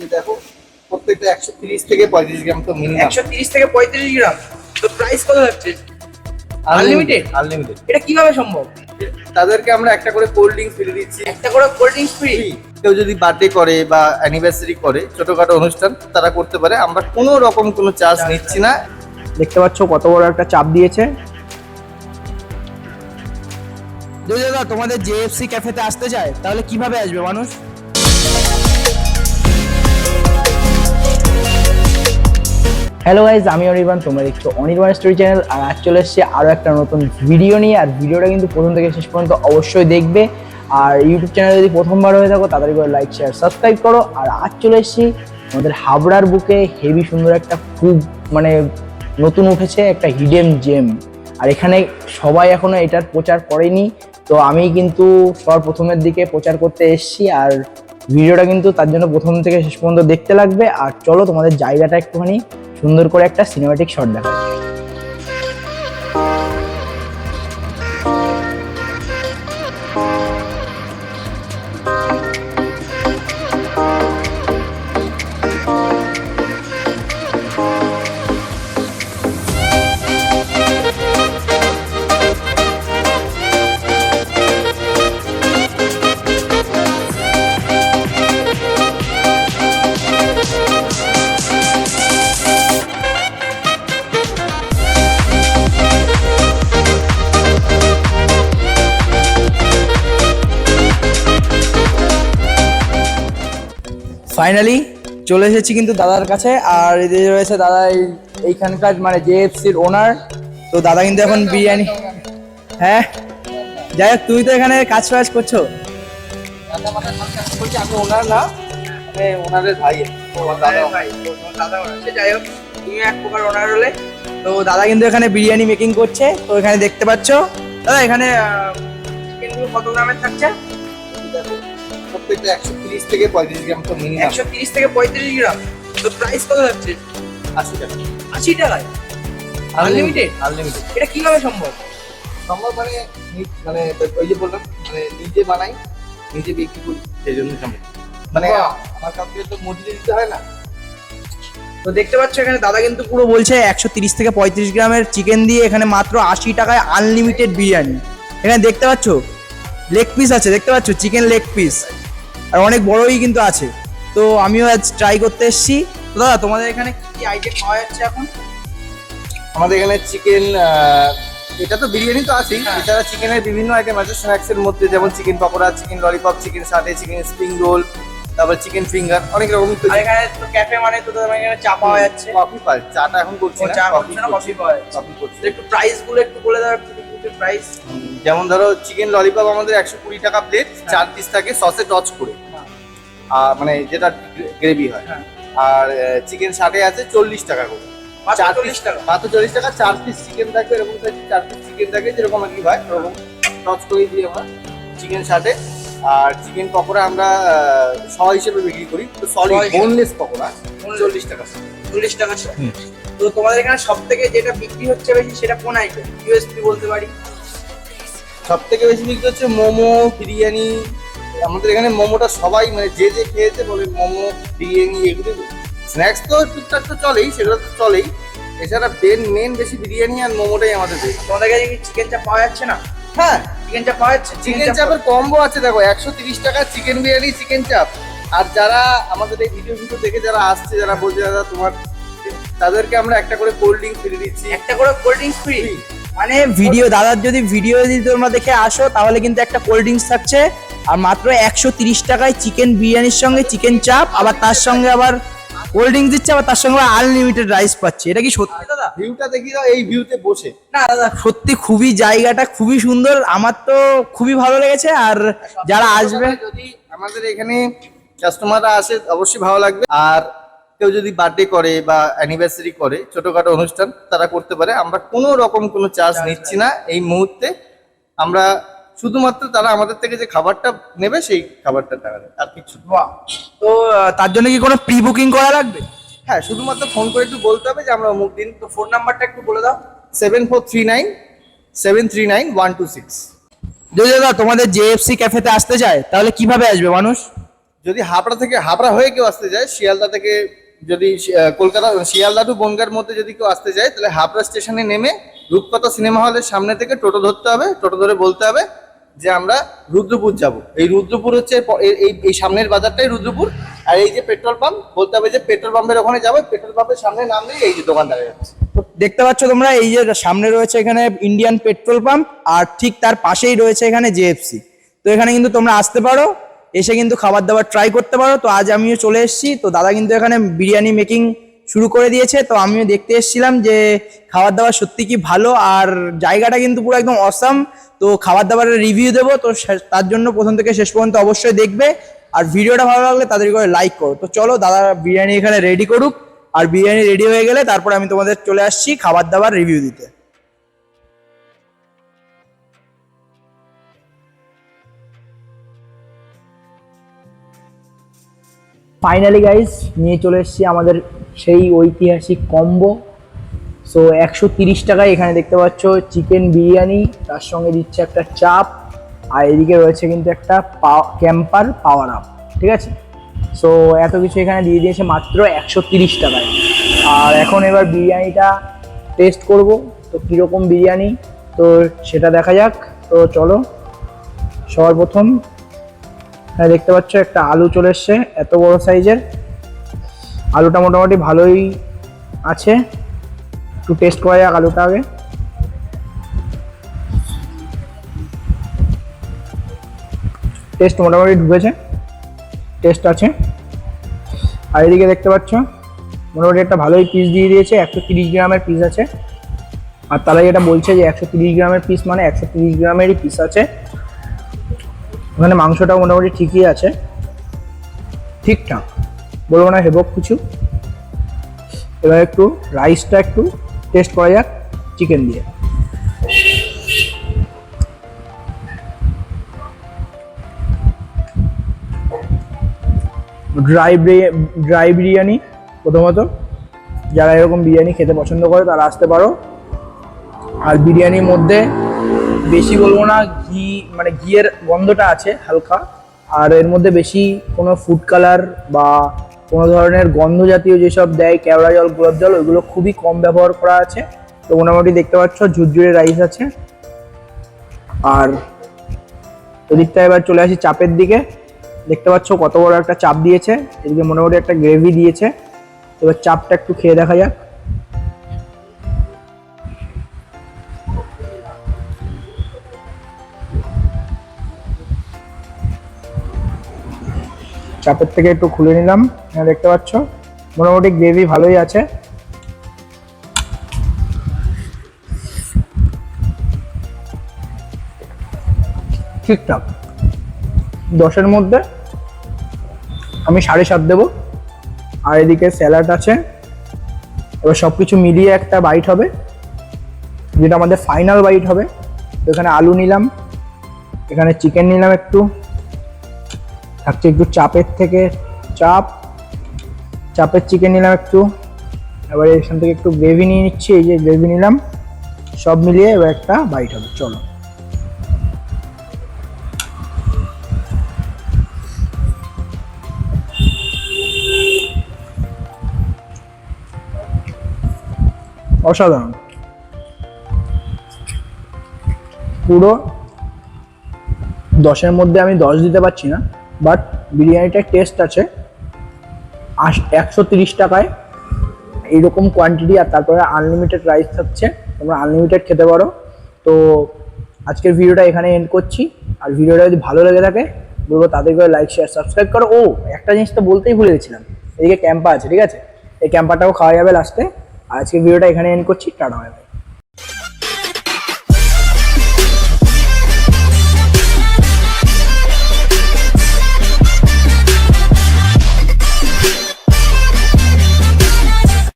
যে দেখো প্রত্যেকটা একশো তিরিশ থেকে পঁয়ত্রিশ গ্রাম তো মিনিমাম একশো তিরিশ থেকে পঁয়ত্রিশ গ্রাম। তো প্রাইস কত থাকছে Unlimited? আনলিমিটেড এটা কীভাবে সম্ভব? তাদেরকে আমরা একটা করে কোল্ড ড্রিঙ্কস ফিরে দিচ্ছি। একটা করে কোল্ড ড্রিঙ্কস ফ্রি কেউ যদি বার্থডে করে বা অ্যানিভার্সারি করে ছোটখাটো অনুষ্ঠান তারা করতে পারে। আমরা কোনো রকম কোনো চার্জ নিচ্ছি না। দেখতে পাচ্ছ কত বড় একটা চাপ দিয়েছে। দাদা তোমাদের জেএফসি ক্যাফেতে আসতে চায় তাহলে কীভাবে আসবে মানুষ? হ্যালো গাইজ আমি অনির্বাণ তোমরা দেখছ অনির্বাণ স্টোরি চ্যানেল আর আজ চলে এসছে আরও একটা নতুন ভিডিও নিয়ে, আর ভিডিওটা কিন্তু প্রথম থেকে শেষ পর্যন্ত অবশ্যই দেখবে। আর ইউটিউব চ্যানেল যদি প্রথমবার হয়ে থাকো, তাড়াতাড়ি করে লাইক শেয়ার সাবস্ক্রাইব করো। আর আজ চলে এসেছি আমাদের হাবড়ার বুকে হেভি সুন্দর একটা খুব মানে নতুন উঠেছে একটা হিডেন জেম আর এখানে সবাই এখনও এটার প্রচার করেনি, তো আমি কিন্তু সবার প্রথমের দিকে প্রচার করতে এসেছি, আর ভিডিওটা কিন্তু তার জন্য প্রথম থেকে শেষ পর্যন্ত দেখতে লাগবে। আর চলো তোমাদের জায়গাটা একটুখানি সুন্দর করে একটা সিনেমাটিক শট দেখা ফাইনালি চলে এসেছি কিন্তু দাদার কাছে, আর এদের রয়েছে দাদা এইখানকার মানে জেএফসির ওনার তো দাদা কিন্তু এখন বিরিয়ানি হ্যাঁ? যাই হোক, তুমি তো এখানে কাজ ফাজ করছ। হলে তো দাদা কিন্তু এখানে বিরিয়ানি মেকিং করছে। তো এখানে দেখতে পাচ্ছ দাদা এখানে চিকেনগুলো কত গ্রামের থাকছে? প্রত্যেকটা একশো তিরিশ থেকে পঁয়ত্রিশ গ্রাম তো মিনিমাম একশো তিরিশ থেকে পঁয়ত্রিশ গ্রাম। তো প্রাইস কত থাকছে আশি টাকা। আশি টাকায়? Unlimited? আনলিমিটেড এটা কীভাবে সম্ভব? সম্ভব মানে মানে ওই যে বললাম মানে নিজে বানাই নিজে বিক্রি করি। সেই জন্য সম্ভব। মানে বাহ। আমার কাউকে তো মজুরি দিতে হয় না। তো দেখতে পাচ্ছ এখানে দাদা কিন্তু পুরো বলছে একশো তিরিশ থেকে পঁয়ত্রিশ গ্রামের চিকেন দিয়ে এখানে মাত্র আশি টাকায় আনলিমিটেড বিরিয়ানি। এখানে দেখতে পাচ্ছ? লেগ পিস আছে দেখতে পাচ্ছ? চিকেন লেগ পিস আর অনেক বড়ই কিন্তু আছে। তো আমিও আজ ট্রাই করতে এসেছি। তো দাদা তোমাদের এখানে কি কি আইটেম পাওয়া যাচ্ছে এখন? আমাদের এখানে চিকেন এটা তো বিরিয়ানি তো আছেই। হ্যাঁ। এছাড়া চিকেনের বিভিন্ন আইটেম আছে। স্ন্যাক্সের মধ্যে যেমন chicken pakora chicken lollipop chicken satay chicken spring roll তারপর চিকেন ফিঙ্গার অনেক রকম আর এখানে তো ক্যাফে মানে তো তোমার এখানে চা পাওয়া যাচ্ছে। কফি পাই চাটা এখন করছি না চা কফি না কফি পাওয়া যাচ্ছে। কফি করছি। একটু প্রাইসগুলো একটু বলে দাও একটু প্রাইস যেমন ধরো চিকেন ললিপপ আমাদের একশো কুড়ি টাকা প্লেট চার পিস থাকে সসে টচ করে আর মানে যেটা গ্রেভি হয় হ্যাঁ। আর চিকেন ষাটে আছে চল্লিশ টাকা করে মাত্র চার পিস টাকা? মাত্র চল্লিশ টাকা চার পিস চিকেন থাকবে এরকম চার পিস চিকেন থাকে যেরকম আর কি হয় ওরকম টচ করে দিই আমরা চিকেন ষাটে আর চিকেন পকোড়া আমরা শ হিসেবে বিক্রি করি তো। বোনলেস পকোড়া চল্লিশ টাকা চল্লিশ টাকা। তো তোমাদের এখানে সব থেকে যেটা বিক্রি হচ্ছে বেশি সেটা কোন আইটেম ইউএসপি বলতে পারি। সব থেকে বেশি বিক্রি হচ্ছে মোমো বিরিয়ানি। আমাদের এখানে মোমোটা সবাই মানে যে যে খেয়েছে বলে মোমো বিরিয়ানি এগুলো। স্ন্যাক্স তো টুকটাক তো চলেই সেগুলো তো চলেই। এছাড়া মেন মেন বেশি বিরিয়ানি আর মোমোটাই আমাদের বেশি তোমাদের কাছে কি চিকেন চাপ পাওয়া যাচ্ছে না? হ্যাঁ। চিকেন চাপ পাওয়া যাচ্ছে? চিকেন চাপের কম্বো আছে দেখো একশো তিরিশ টাকা চিকেন বিরিয়ানি চিকেন চাপ আর যারা আমাদের এই ভিডিও ভিডিও দেখে যারা আসছে যারা বলছে দাদা তোমার তাদেরকে আমরা একটা করে কোল্ড ড্রিঙ্ক ফ্রি দিচ্ছি। একটা করে কোল্ড ড্রিঙ্কস ফ্রি। মানে ভিডিও দাদার যদি ভিডিও যদি তোমরা দেখে আসো তাহলে কিন্তু একটা কোল্ড ড্রিঙ্কস থাকছে। আর মাত্র একশো তিরিশ টাকায় চিকেন বিরিয়ানির সঙ্গে চিকেন চাপ আবার তার সঙ্গে আবার কোল্ড ড্রিঙ্কস দিচ্ছে আবার তার সঙ্গে আনলিমিটেড রাইস পাচ্ছে। এটা কি সত্যি? দাদা ভিউটা দেখি দাও এই ভিউতে বসে। না দাদা সত্যি খুবই জায়গাটা খুবই সুন্দর। আমার তো খুবই ভালো লেগেছে। আর যারা আসবে যদি আমাদের এখানে কাস্টমাররা আসে অবশ্যই ভালো লাগবে। আর কেউ যদি বার্থডে করে বা অ্যানিভার্সারি করে ছোটখাটো অনুষ্ঠান তারা করতে পারে। আমরা কোনো রকম কোনো চার্জ নিচ্ছি না। এই মুহূর্তে আমরা শুধুমাত্র তারা আমাদের থেকে যে খাবারটা নেবে সেই খাবারটা টাকা দেবে। আর কিছু। তো তার জন্য কি কোনো প্রি বুকিং করা লাগবে? হ্যাঁ শুধুমাত্র ফোন করে একটু বলতে হবে যে আমরা অমুক দিন তো ফোন নাম্বারটা একটু বলে দাও। Seven four three nine seven three nine one two six যদি দাদা তোমাদের জেএফসি ক্যাফেতে আসতে চায় তাহলে কীভাবে আসবে মানুষ? যদি হাবড়া থেকে হাবড়া হয়ে কেউ আসতে যায় শিয়ালদা থেকে যদি কলকাতা, শিয়ালদা টু বনগার মধ্যে যদি কেউ আসতে যায় তাহলে হাবড়া স্টেশনে নেমে রূপকথা সিনেমা হলের সামনে থেকে টোটো ধরতে হবে, টোটো ধরে বলতে হবে যে আমরা রুদ্রপুর যাব। এই রুদ্রপুর হচ্ছে এই- এই সামনের বাজারটাই রুদ্রপুর। আর এই যে পেট্রোল পাম্প, বলতে হবে যে পেট্রোল পাম্পের ওখানে যাবে, পেট্রোল পাম্পের সামনে নামলেই এই যে দোকান দেখা যাচ্ছে দেখতে পাচ্ছ তোমরা, এই যে সামনে রয়েছে এখানে ইন্ডিয়ান পেট্রোল পাম্প আর ঠিক তার পাশেই রয়েছে এখানে জেএফসি তো এখানে কিন্তু তোমরা আসতে পারো এসে কিন্তু খাবার দাবার ট্রাই করতে পারো। তো আজ আমিও চলে এসেছি। তো দাদা কিন্তু এখানে বিরিয়ানি মেকিং শুরু করে দিয়েছে। তো আমিও দেখতে এসেছিলাম যে খাবার দাবার সত্যি কি ভালো আর জায়গাটা কিন্তু পুরো একদম অসাম তো খাবার দাবারের রিভিউ দেবো। তো তার জন্য প্রথম থেকে শেষ পর্যন্ত অবশ্যই দেখবে। আর ভিডিওটা ভালো লাগলে তাদের করে লাইক করো। তো চলো দাদা বিরিয়ানি এখানে রেডি করুক। আর বিরিয়ানি রেডি হয়ে গেলে তারপর আমি তোমাদের চলে আসছি খাবার দাবার রিভিউ দিতে। ফাইনালি গাইস নিয়ে চলে এসেছি আমাদের সেই ঐতিহাসিক কম্বো সো একশো তিরিশ টাকায় এখানে দেখতে পাচ্ছ চিকেন বিরিয়ানি, তার সঙ্গে দিচ্ছে একটা চাপ, আর এদিকে রয়েছে কিন্তু একটা ক্যাম্পার পাওয়ার আপ ঠিক আছে? সো এত কিছু এখানে দিয়ে দিয়েছে মাত্র একশো তিরিশ টাকায়। আর এখন এবার বিরিয়ানিটা টেস্ট করব। তো কীরকম বিরিয়ানি? তো সেটা দেখা যাক। তো চলো সবার প্রথম এখানে দেখতে পাচ্ছ, একটা আলু চলে এসছে, এত বড় সাইজের। আলুটা মোটামুটি ভালোই আছে। একটু টেস্ট করা যাক আলুটা আগে। টেস্ট মোটামুটি ঢুকেছে। টেস্ট আছে। আর এদিকে দেখতে পাচ্ছ, মোটামুটি একটা ভালোই পিস দিয়ে দিয়েছে, একশো তিরিশ গ্রামের পিস আছে। আর তারা যেটা বলছে যে একশো তিরিশ গ্রামের পিস মানে একশো তিরিশ গ্রামেরই পিস আছে। ওখানে মাংসটাও মোটামুটি ঠিকই আছে। ঠিকঠাক। বলব না হেবক কিছু। এবার একটু রাইসটা একটু টেস্ট করা যাক চিকেন দিয়ে। ড্রাই ড্রাই বিরিয়ানি প্রথমত। যারা এরকম বিরিয়ানি খেতে পছন্দ করে তারা আসতে পারো। আর বিরিয়ানির মধ্যে বেশি বলব না, ঘি মানে ঘিয়ের গন্ধটা আছে হালকা। আর এর মধ্যে বেশি কোনো ফুড কালার বা কোনো ধরনের গন্ধ জাতীয় যেসব দেয়, কেওড়া জল, গোলাপ জল, ওইগুলো খুবই কম ব্যবহার করা আছে। তো মোটামুটি দেখতে পাচ্ছ, ঝুরঝুরে রাইস আছে। আর ওদিকটা এবার চলে আসি চাপের দিকে। দেখতে পাচ্ছ কত বড় একটা চাপ দিয়েছে, এদিকে মোটামুটি একটা গ্রেভি দিয়েছে। এবার চাপটা একটু খেয়ে দেখা যাক। চাপের থেকে একটু খুলে নিলাম এখানে দেখতে পাচ্ছ? মোটামুটি গ্রেভি ভালোই আছে। ঠিকঠাক। দশের মধ্যে আমি সাড়ে সাত দেবো। আর এদিকে স্যালাড আছে। এবার সব কিছু মিলিয়ে একটা বাইট হবে, যেটা আমাদের ফাইনাল বাইট হবে। এখানে আলু নিলাম, এখানে চিকেন নিলাম একটু। থাকছে একটু চাপের থেকে চাপ। চাপের চিকেন নিলাম একটু। এবার এখান থেকে একটু গ্রেভি নিয়ে নিচ্ছি, এই যে গ্রেভি নিলাম। সব মিলিয়ে এবার একটা বাইট হবে, চলো। অসাধারণ। পুরো দশের মধ্যে আমি দশ দিতে পারছি না। বাট বিরিয়ানিটার টেস্ট আছে আশ একশো তিরিশ টাকায়। এইরকম কোয়ান্টিটি আর তারপরে আনলিমিটেড রাইস থাকছে। তোমরা আনলিমিটেড খেতে পারো। তো আজকের ভিডিওটা এখানে এন্ড করছি। আর ভিডিওটা যদি ভালো লেগে থাকে, বলব তাদেরকে লাইক শেয়ার সাবস্ক্রাইব করো। ও, একটা জিনিস তো বলতেই ভুলে গেছিলাম। এদিকে ক্যাম্পা আছে, ঠিক আছে? এই ক্যাম্পাটাও খাওয়া যাবে লাস্টে আর আজকের ভিডিওটা এখানে এন্ড করছি। Tata bye